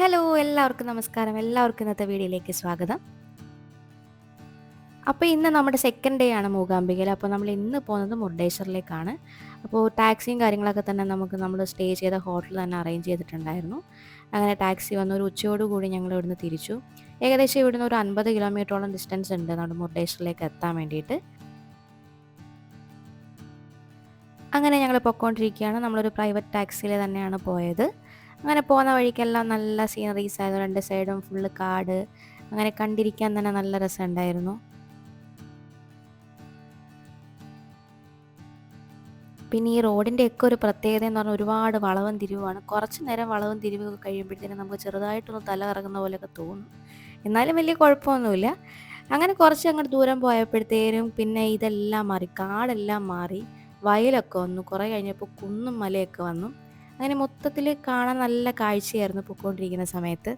Hello എല്ലാവർക്കും നമസ്കാരം. എല്ലാവർക്കും ഇന്നത്തെ വീഡിയോയിലേക്ക് സ്വാഗതം. അപ്പോൾ ഇന്ന് നമ്മുടെ സെക്കൻഡ് ഡേ ആണ് മൂകാംബികയിൽ. അപ്പോൾ നമ്മൾ ഇന്ന് പോകുന്നത് മുർഡേശ്വറിലേക്കാണ് അപ്പോൾ ടാക്സിയും കാര്യങ്ങളൊക്കെ തന്നെ നമുക്ക് നമ്മൾ സ്റ്റേ ചെയ്ത ഹോട്ടൽ തന്നെ അറേഞ്ച് ചെയ്തിട്ടുണ്ടായിരുന്നു. അങ്ങനെ ടാക്സി വന്ന് ഒരു ഉച്ചയോടുകൂടി ഞങ്ങൾ ഇവിടുന്ന് തിരിച്ചു. ഏകദേശം ഇവിടുന്ന് ഒരു അൻപത് കിലോമീറ്ററോളം ഡിസ്റ്റൻസ് ഉണ്ട് നമ്മുടെ മുർഡേശ്വറിലേക്ക് എത്താൻ വേണ്ടിയിട്ട്. അങ്ങനെ ഞങ്ങൾ പൊയ്ക്കൊണ്ടിരിക്കുകയാണ് നമ്മളൊരു പ്രൈവറ്റ് ടാക്സിയിൽ തന്നെയാണ് പോയത്. അങ്ങനെ പോകുന്ന വഴിക്കെല്ലാം നല്ല സീനറീസ് ആയിരുന്നു. രണ്ട് സൈഡും ഫുള്ള് കാട്. അങ്ങനെ കണ്ടിരിക്കാൻ തന്നെ നല്ല രസമുണ്ടായിരുന്നു. പിന്നെ ഈ റോഡിന്റെ ഒക്കെ ഒരു പ്രത്യേകത എന്ന് പറഞ്ഞാൽ ഒരുപാട് വളവും തിരിവുമാണ്. കുറച്ച് നേരം വളവും തിരിവൊക്കെ കഴിയുമ്പോഴത്തേനും നമുക്ക് ചെറുതായിട്ടൊന്ന് തല കറങ്ങുന്ന പോലെയൊക്കെ തോന്നും. എന്നാലും വലിയ കുഴപ്പമൊന്നുമില്ല. അങ്ങനെ കുറച്ച് അങ്ങോട്ട് ദൂരം പോയപ്പോഴത്തേനും പിന്നെ ഇതെല്ലാം മാറി കാടെല്ലാം മാറി വയലൊക്കെ വന്നു. കുറേ കഴിഞ്ഞപ്പോൾ കുന്നും മലയൊക്കെ വന്നു. അങ്ങനെ മൊത്തത്തിൽ കാണാൻ നല്ല കാഴ്ചയായിരുന്നു പൊയ്ക്കൊണ്ടിരിക്കുന്ന സമയത്ത്.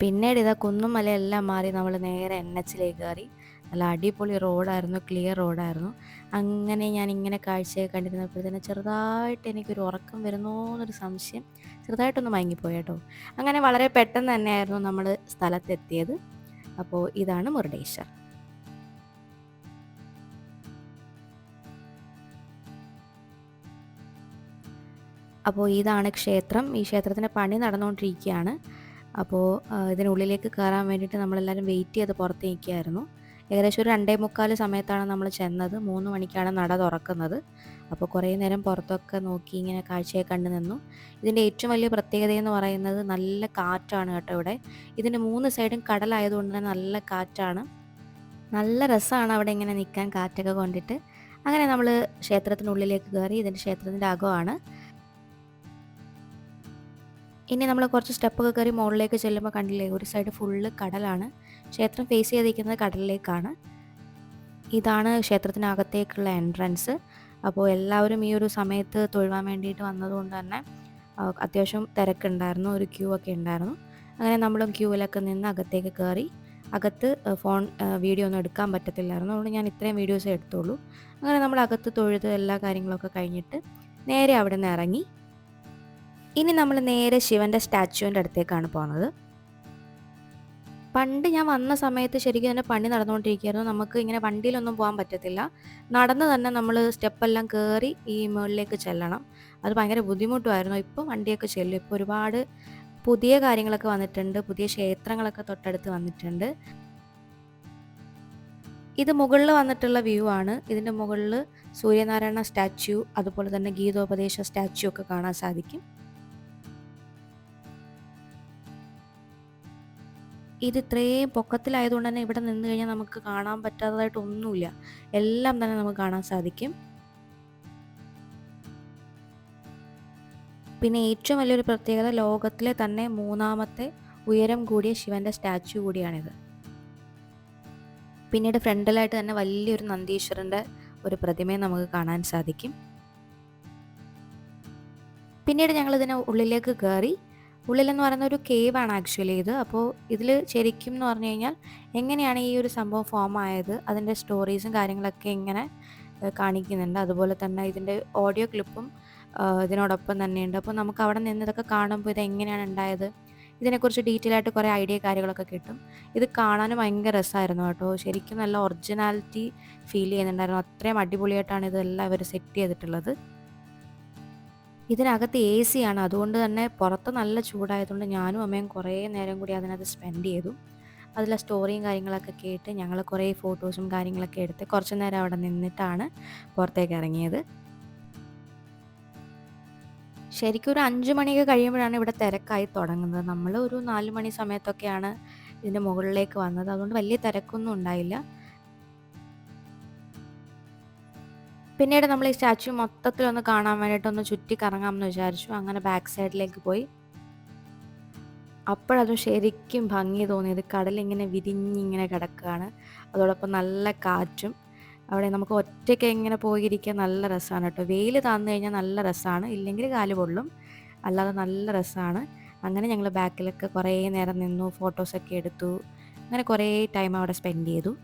പിന്നീട് ഇതാ കുന്നും മലയെല്ലാം മാറി നമ്മൾ നേരെ എൻ എച്ചിലേക്ക് കയറി. നല്ല അടിപൊളി റോഡായിരുന്നു ക്ലിയർ റോഡായിരുന്നു. അങ്ങനെ ഞാൻ ഇങ്ങനെ കാഴ്ചയൊക്കെ തന്നെ ചെറുതായിട്ട് എനിക്കൊരു ഉറക്കം വരുന്നോ എന്നൊരു സംശയം ചെറുതായിട്ടൊന്ന് മയങ്ങിപ്പോയി കേട്ടോ അങ്ങനെ വളരെ പെട്ടെന്ന് തന്നെയായിരുന്നു നമ്മൾ സ്ഥലത്തെത്തിയത്. അപ്പോൾ ഇതാണ് മുരുടേശ്വർ. അപ്പോൾ ഇതാണ് ക്ഷേത്രം. ഈ ക്ഷേത്രത്തിന്റെ പണി നടന്നുകൊണ്ടിരിക്കുകയാണ് അപ്പോൾ ഇതിനുള്ളിലേക്ക് കയറാൻ വേണ്ടിയിട്ട് നമ്മളെല്ലാവരും വെയിറ്റ് ചെയ്ത് പുറത്ത് നിൽക്കുകയായിരുന്നു. ഏകദേശം ഒരു രണ്ടേ മുക്കാൽ സമയത്താണ് നമ്മൾ ചെന്നത്. മൂന്ന് മണിക്കാണ് നട തുറക്കുന്നത്. അപ്പോൾ കുറേ നേരം പുറത്തൊക്കെ നോക്കി ഇങ്ങനെ കാഴ്ചയെ കണ്ടു നിന്നു. ഇതിന്റെ ഏറ്റവും വലിയ പ്രത്യേകത എന്ന് പറയുന്നത് നല്ല കാറ്റാണ് കേട്ടോ ഇവിടെ. ഇതിന്റെ മൂന്ന് സൈഡും കടലായതുകൊണ്ട് തന്നെ നല്ല കാറ്റാണ്. നല്ല രസമാണ് അവിടെ ഇങ്ങനെ നിൽക്കാൻ കാറ്റൊക്കെ കൊണ്ടിട്ട്. അങ്ങനെ നമ്മൾ ക്ഷേത്രത്തിനുള്ളിലേക്ക് കയറി ഇതിന്റെ ക്ഷേത്രത്തിന്റെ അകമാണ്. ഇനി നമ്മൾ കുറച്ച് സ്റ്റെപ്പൊക്കെ കയറി മുകളിലേക്ക് ചെല്ലുമ്പോൾ കണ്ടില്ലേ ഒരു സൈഡ് ഫുള്ള് കടലാണ്. ക്ഷേത്രം ഫേസ് ചെയ്തിരിക്കുന്നത് കടലിലേക്കാണ്. ഇതാണ് ക്ഷേത്രത്തിനകത്തേക്കുള്ള എൻട്രൻസ് അപ്പോൾ എല്ലാവരും ഈ ഒരു സമയത്ത് തൊഴുവാൻ വേണ്ടിയിട്ട് വന്നതുകൊണ്ട് തന്നെ അത്യാവശ്യം തിരക്കുണ്ടായിരുന്നു ഒരു ക്യൂ ഒക്കെ ഉണ്ടായിരുന്നു. അങ്ങനെ നമ്മളും ക്യൂവിലൊക്കെ നിന്ന് അകത്തേക്ക് കയറി അകത്ത് ഫോൺ വീഡിയോ ഒന്നും എടുക്കാൻ പറ്റത്തില്ലായിരുന്നു. അതുകൊണ്ട് ഞാൻ ഇത്രയും വീഡിയോസ് എടുത്തുള്ളൂ. അങ്ങനെ നമ്മൾ അകത്ത് തൊഴുത് എല്ലാ കാര്യങ്ങളൊക്കെ കഴിഞ്ഞിട്ട് നേരെ അവിടെ നിന്ന് ഇറങ്ങി. ഇനി നമ്മൾ നേരെ ശിവന്റെ സ്റ്റാച്ചുവിന്റെ അടുത്തേക്കാണ് പോകുന്നത് പണ്ട് ഞാൻ വന്ന സമയത്ത് ശരിക്കും തന്നെ പണി നടന്നുകൊണ്ടിരിക്കുകയായിരുന്നു. നമുക്ക് ഇങ്ങനെ വണ്ടിയിലൊന്നും പോകാൻ പറ്റത്തില്ല. നടന്ന് തന്നെ നമ്മൾ സ്റ്റെപ്പെല്ലാം കയറി ഈ മുകളിലേക്ക് ചെല്ലണം. അത് ഭയങ്കര ബുദ്ധിമുട്ടുമായിരുന്നു. ഇപ്പോൾ വണ്ടിയൊക്കെ ചെല്ലും. ഇപ്പോൾ ഒരുപാട് പുതിയ കാര്യങ്ങളൊക്കെ വന്നിട്ടുണ്ട്. പുതിയ ക്ഷേത്രങ്ങളൊക്കെ തൊട്ടടുത്ത് വന്നിട്ടുണ്ട്. ഇത് മുകളിൽ വന്നിട്ടുള്ള വ്യൂ ആണ്. ഇതിന്റെ മുകളിൽ സൂര്യനാരായണ സ്റ്റാച്യു അതുപോലെ തന്നെ ഗീതോപദേശ സ്റ്റാച്യു ഒക്കെ കാണാൻ സാധിക്കും. ഇത് ഇത്രയും പൊക്കത്തിലായതുകൊണ്ട് തന്നെ ഇവിടെ നിന്ന് കഴിഞ്ഞാൽ നമുക്ക് കാണാൻ പറ്റാത്തതായിട്ടൊന്നുമില്ല. എല്ലാം തന്നെ നമുക്ക് കാണാൻ സാധിക്കും. പിന്നെ ഏറ്റവും വലിയൊരു പ്രത്യേകത ലോകത്തിലെ തന്നെ മൂന്നാമത്തെ ഉയരം കൂടിയ ശിവന്റെ സ്റ്റാച്യു കൂടിയാണിത്. പിന്നീട് ഫ്രണ്ടിലായിട്ട് തന്നെ വലിയൊരു നന്ദീശ്വരന്റെ ഒരു പ്രതിമയെ നമുക്ക് കാണാൻ സാധിക്കും. പിന്നീട് ഞങ്ങൾ ഇതിന് ഉള്ളിലേക്ക് കയറി ഉള്ളിലെന്ന് പറയുന്ന ഒരു കേവ് ആണ് ആക്ച്വലി ഇത്. അപ്പോൾ ഇതിൽ ശരിക്കും എന്ന് പറഞ്ഞു കഴിഞ്ഞാൽ എങ്ങനെയാണ് ഈ ഒരു സംഭവം ഫോം ആയത്? അതിന്റെ സ്റ്റോറീസും കാര്യങ്ങളൊക്കെ ഇങ്ങനെ കാണിക്കുന്നുണ്ട്. അതുപോലെ തന്നെ ഇതിന്റെ ഓഡിയോ ക്ലിപ്പും ഇതിനോടൊപ്പം തന്നെയുണ്ട്. അപ്പോൾ നമുക്ക് അവിടെ നിന്ന് ഇതൊക്കെ കാണുമ്പോൾ ഇത് എങ്ങനെയാണ് ഉണ്ടായത്? ഇതിനെക്കുറിച്ച് ഡീറ്റെയിൽ ആയിട്ട് കുറേ ഐഡിയ കാര്യങ്ങളൊക്കെ കിട്ടും. ഇത് കാണാനും ഭയങ്കര രസമായിരുന്നു കേട്ടോ. ശരിക്കും നല്ല ഒറിജിനാലിറ്റി ഫീൽ ചെയ്യുന്നുണ്ടായിരുന്നു. അത്രയും അടിപൊളിയായിട്ടാണ് ഇതെല്ലാം ഇവർ സെറ്റ് ചെയ്തിട്ടുള്ളത്. ഇതിനകത്ത് എ സി ആണ്. അതുകൊണ്ട് തന്നെ പുറത്ത് നല്ല ചൂടായതുകൊണ്ട് ഞാനും അമ്മയും കുറേ നേരം കൂടി അതിനകത്ത് സ്പെൻഡ് ചെയ്തു. അതിലെ സ്റ്റോറിയും കാര്യങ്ങളൊക്കെ കേട്ട് ഞങ്ങൾ കുറേ ഫോട്ടോസും കാര്യങ്ങളൊക്കെ എടുത്ത് കുറച്ച് നേരം അവിടെ നിന്നിട്ടാണ് പുറത്തേക്ക് ഇറങ്ങിയത്. ശരിക്കും ഒരു അഞ്ച് മണിയൊക്കെ കഴിയുമ്പോഴാണ് ഇവിടെ തിരക്കായി തുടങ്ങുന്നത്. നമ്മൾ ഒരു നാല് മണി സമയത്തൊക്കെയാണ് ഇതിന്റെ മുകളിലേക്ക് വന്നത്. അതുകൊണ്ട് വലിയ തിരക്കൊന്നും ഉണ്ടായില്ല. പിന്നീട് നമ്മൾ ഈ സ്റ്റാച്ചു മൊത്തത്തിലൊന്ന് കാണാൻ വേണ്ടിയിട്ടൊന്ന് ചുറ്റി കറങ്ങാമെന്ന് വിചാരിച്ചു. അങ്ങനെ ബാക്ക് സൈഡിലേക്ക് പോയി. അപ്പോഴതും ശരിക്കും ഭംഗി തോന്നിയത് കടലിങ്ങനെ വിരിഞ്ഞിങ്ങനെ കിടക്കുകയാണ്. അതോടൊപ്പം നല്ല കാറ്റും. അവിടെ നമുക്ക് ഒറ്റയ്ക്ക് ഇങ്ങനെ പോയിരിക്കാൻ നല്ല രസമാണ് കേട്ടോ. വെയിൽ താന്നു കഴിഞ്ഞാൽ നല്ല രസമാണ്. ഇല്ലെങ്കിൽ കാൽ പൊള്ളും. അല്ലാതെ നല്ല രസമാണ്. അങ്ങനെ ഞങ്ങൾ ബാക്കിലൊക്കെ കുറേ നേരം നിന്നു ഫോട്ടോസൊക്കെ എടുത്തു. അങ്ങനെ കുറേ ടൈം അവിടെ സ്പെൻഡ് ചെയ്തു.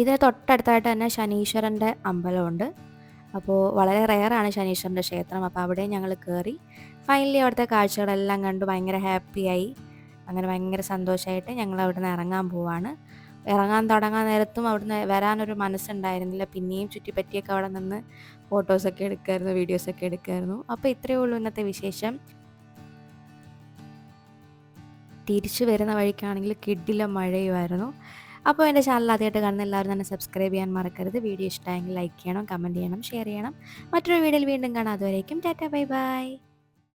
ഇതിന് തൊട്ടടുത്തായിട്ട് തന്നെ ശനീശ്വരന്റെ അമ്പലമുണ്ട്. അപ്പോൾ വളരെ റെയറാണ് ശനീശ്വരന്റെ ക്ഷേത്രം. അപ്പോൾ അവിടെ ഞങ്ങൾ കയറി ഫൈനലി അവിടുത്തെ കാഴ്ചകളെല്ലാം കണ്ട്. ഭയങ്കര ഹാപ്പിയായി അങ്ങനെ ഭയങ്കര സന്തോഷമായിട്ട് ഞങ്ങൾ അവിടെ നിന്ന് ഇറങ്ങാൻ പോവാണ്. ഇറങ്ങാൻ തുടങ്ങാൻ നേരത്തും അവിടുന്ന് വരാനൊരു മനസ്സുണ്ടായിരുന്നില്ല. പിന്നെയും ചുറ്റിപ്പറ്റിയൊക്കെ അവിടെ നിന്ന് ഫോട്ടോസൊക്കെ എടുക്കുമായിരുന്നു വീഡിയോസൊക്കെ എടുക്കുമായിരുന്നു അപ്പോൾ ഇത്രയേ ഉള്ളൂ ഇന്നത്തെ വിശേഷം. തിരിച്ചു വരുന്ന വഴിക്കാണെങ്കിൽ കിഡിലെ മഴയുമായിരുന്നു. അപ്പോൾ എന്റെ ചാനൽ ആദ്യമായിട്ട് കാണുന്ന എല്ലാവരും തന്നെ സബ്സ്ക്രൈബ് ചെയ്യാൻ മറക്കരുത്. വീഡിയോ ഇഷ്ടമായെങ്കിൽ ലൈക്ക് ചെയ്യണം കമന്റ് ചെയ്യണം ഷെയർ ചെയ്യണം. മറ്റൊരു വീഡിയോയിൽ വീണ്ടും കാണാം. അതുവരേക്കും ടാറ്റ ബൈ ബൈ.